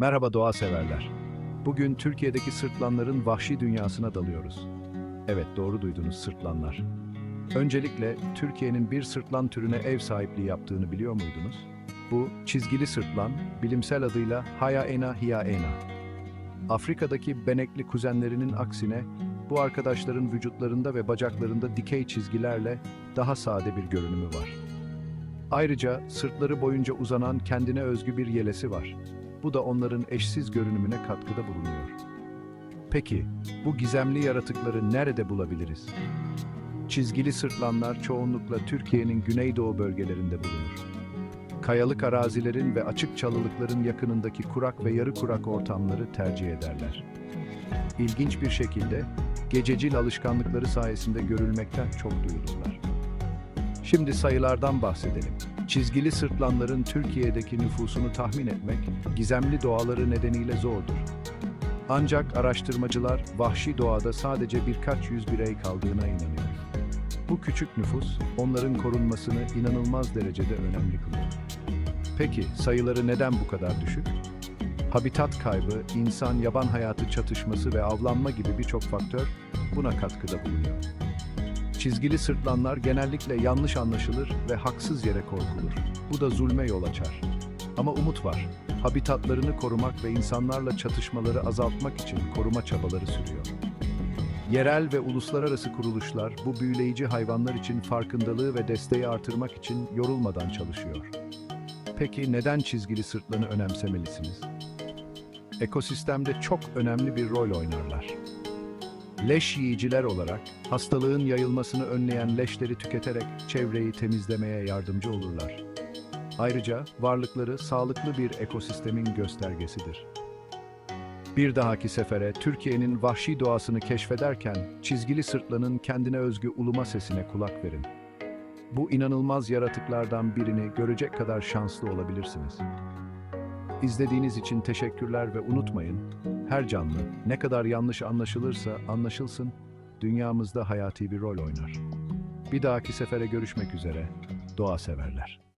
Merhaba doğa severler. Bugün Türkiye'deki sırtlanların vahşi dünyasına dalıyoruz. Evet doğru duydunuz sırtlanlar. Öncelikle Türkiye'nin bir sırtlan türüne ev sahipliği yaptığını biliyor muydunuz? Bu çizgili sırtlan, bilimsel adıyla Hyaena hyaena. Afrika'daki benekli kuzenlerinin aksine bu arkadaşların vücutlarında ve bacaklarında dikey çizgilerle daha sade bir görünümü var. Ayrıca sırtları boyunca uzanan kendine özgü bir yelesi var. Bu da onların eşsiz görünümüne katkıda bulunuyor. Peki, bu gizemli yaratıkları nerede bulabiliriz? Çizgili sırtlanlar çoğunlukla Türkiye'nin güneydoğu bölgelerinde bulunur. Kayalık arazilerin ve açık çalılıkların yakınındaki kurak ve yarı kurak ortamları tercih ederler. İlginç bir şekilde gececil alışkanlıkları sayesinde görülmekten çok duyulurlar. Şimdi sayılardan bahsedelim. Çizgili sırtlanların Türkiye'deki nüfusunu tahmin etmek, gizemli doğaları nedeniyle zordur. Ancak araştırmacılar vahşi doğada sadece birkaç yüz birey kaldığına inanıyor. Bu küçük nüfus, onların korunmasını inanılmaz derecede önemli kılıyor. Peki sayıları neden bu kadar düşük? Habitat kaybı, insan-yaban hayatı çatışması ve avlanma gibi birçok faktör buna katkıda bulunuyor. Çizgili sırtlanlar genellikle yanlış anlaşılır ve haksız yere korkulur. Bu da zulme yol açar. Ama umut var. Habitatlarını korumak ve insanlarla çatışmaları azaltmak için koruma çabaları sürüyor. Yerel ve uluslararası kuruluşlar bu büyüleyici hayvanlar için farkındalığı ve desteği artırmak için yorulmadan çalışıyor. Peki neden çizgili sırtlanı önemsemelisiniz? Ekosistemde çok önemli bir rol oynarlar. Leş yiyiciler olarak hastalığın yayılmasını önleyen leşleri tüketerek çevreyi temizlemeye yardımcı olurlar. Ayrıca varlıkları sağlıklı bir ekosistemin göstergesidir. Bir dahaki sefere Türkiye'nin vahşi doğasını keşfederken çizgili sırtlanın kendine özgü uluma sesine kulak verin. Bu inanılmaz yaratıklardan birini görecek kadar şanslı olabilirsiniz. İzlediğiniz için teşekkürler ve unutmayın, her canlı ne kadar yanlış anlaşılırsa anlaşılsın, dünyamızda hayati bir rol oynar. Bir dahaki sefere görüşmek üzere, doğa severler.